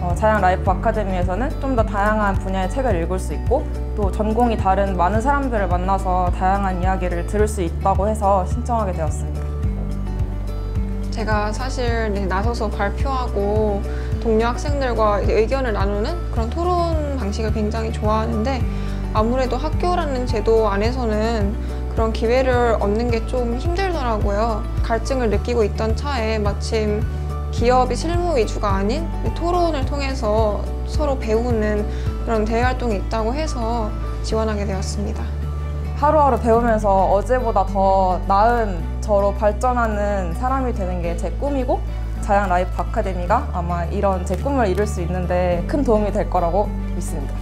어, 자양 라이프 아카데미에서는 좀 더 다양한 분야의 책을 읽을 수 있고 또 전공이 다른 많은 사람들을 만나서 다양한 이야기를 들을 수 있다고 해서 신청하게 되었습니다. 제가 사실 네, 나서서 발표하고 동료 학생들과 의견을 나누는 그런 토론 방식을 굉장히 좋아하는데 아무래도 학교라는 제도 안에서는 그런 기회를 얻는 게 좀 힘들더라고요. 갈증을 느끼고 있던 차에 마침 기업이 실무 위주가 아닌 토론을 통해서 서로 배우는 그런 대외 활동이 있다고 해서 지원하게 되었습니다. 하루하루 배우면서 어제보다 더 나은 저로 발전하는 사람이 되는 게 제 꿈이고 자양 라이프 아카데미가 아마 이런 제 꿈을 이룰 수 있는데 큰 도움이 될 거라고 믿습니다.